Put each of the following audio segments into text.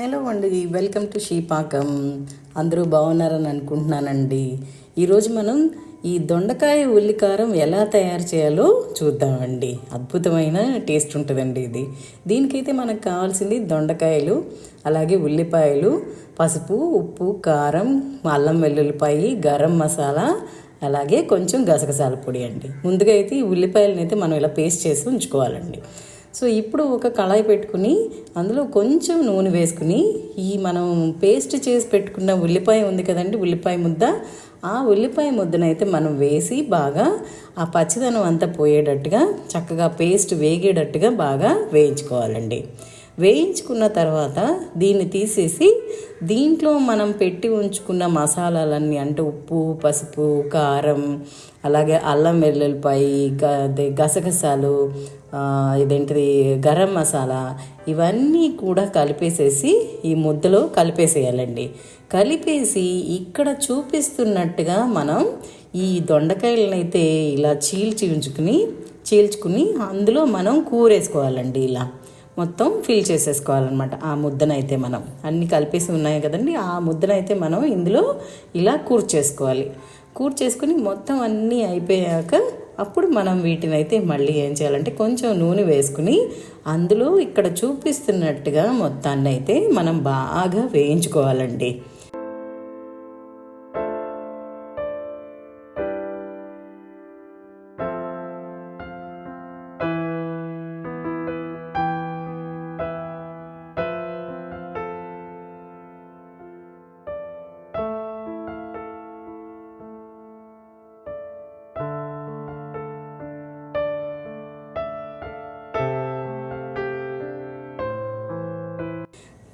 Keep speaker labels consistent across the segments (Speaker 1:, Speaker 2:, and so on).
Speaker 1: Hello అండి welcome to శ్రీపాకం. అందరూ బాగున్నారని అనుకుంటున్నానండి. ఈరోజు మనం ఈ దొండకాయ ఉల్లికారం ఎలా తయారు చేయాలో చూద్దామండి. అద్భుతమైన టేస్ట్ ఉంటుందండి ఇది. దీనికైతే మనకు కావాల్సింది దొండకాయలు అలాగే ఉల్లిపాయలు పసుపు ఉప్పు కారం అల్లం వెల్లుల్లిపాయి గరం మసాలా అలాగే కొంచెం గసగసాల పొడి అండి. ముందుగా అయితే ఈ ఉల్లిపాయలను అయితే మనం ఇలా పేస్ట్ చేసి ఉంచుకోవాలండి. సో ఇప్పుడు ఒక కళాయి పెట్టుకుని అందులో కొంచెం నూనె వేసుకుని ఈ మనం పేస్ట్ చేసి పెట్టుకున్న ఉల్లిపాయ ఉంది కదండి ఉల్లిపాయ ముద్ద. ఆ ఉల్లిపాయ ముద్దనైతే మనం వేసి బాగా ఆ పచ్చిదనం అంతా పోయేటట్టుగా చక్కగా పేస్ట్ వేగేటట్టుగా బాగా వేయించుకోవాలండి. వేయించుకున్న తర్వాత దీన్ని తీసేసి దీంట్లో మనం పెట్టి ఉంచుకున్న మసాలాలన్నీ అంటే ఉప్పు పసుపు కారం అలాగే అల్లం వెల్లుల్లిపాయి అదే గసగసాలు ఇదేంటిది గరం మసాలా ఇవన్నీ కూడా కలిపేసేసి ఈ ముద్దలో కలిపేసేయాలండి. కలిపేసి ఇక్కడ చూపిస్తున్నట్టుగా మనం ఈ దొండకాయలనైతే ఇలా చీల్చి ఉంచుకుని చీల్చుకుని అందులో మనం కూరేసుకోవాలండి ఇలా. మొత్తం ఫిల్ చేసేసుకోవాలన్నమాట. ఆ ముద్దనైతే మనం. అన్ని కలిపేసి ఉన్నాయి కదండి ఆ ముద్దనైతే మనం ఇందులో ఇలా కూర్చేసుకోవాలి కూర్చేసుకుని మొత్తం అన్నీ అయిపోయాక అప్పుడు మనం వీటిని అయితే మళ్ళీ ఏం చేయాలంటే కొంచెం నూనె వేసుకుని అందులో ఇక్కడ చూపిస్తున్నట్టుగా మొత్తాన్ని అయితే మనం బాగా వేయించుకోవాలండి.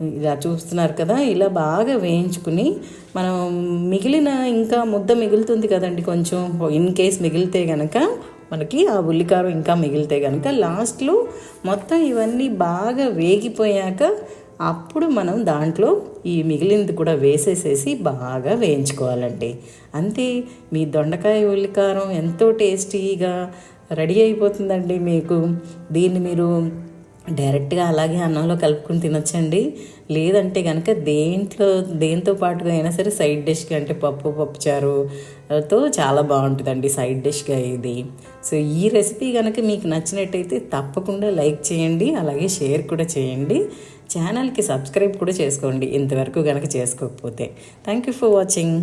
Speaker 1: ఇలా చూస్తున్నారు కదా ఇలా బాగా వేయించుకుని మనం మిగిలిన ఇంకా ముద్ద మిగులుతుంది కదండి కొంచెం. ఇన్ కేస్ మిగిలితే గనక మనకి ఆ ఉల్లికారం ఇంకా మిగిలితే కనుక లాస్ట్లో మొత్తం ఇవన్నీ బాగా వేగిపోయాక అప్పుడు మనం దాంట్లో ఈ మిగిలింది కూడా వేసేసేసి బాగా వేయించుకోవాలండి. అంతే మీ దొండకాయ ఉల్లికారం ఎంతో టేస్టీగా రెడీ అయిపోతుందండి మీకు. దీన్ని మీరు డైరెక్ట్గా అలాగే అన్నంలో కలుపుకుని తినొచ్చండి. లేదంటే కనుక దేంట్లో దేంతో పాటుగా అయినా సరే సైడ్ డిష్గా అంటే పప్పు పప్పుచారుతో చాలా బాగుంటుందండి సైడ్ డిష్గా ఇది. సో ఈ రెసిపీ కనుక మీకు నచ్చినట్టయితే తప్పకుండా లైక్ చేయండి అలాగే షేర్ కూడా చేయండి. ఛానల్కి సబ్స్క్రైబ్ కూడా చేసుకోండి ఇంతవరకు కనుక చేసుకోకపోతే. Thank you for watching.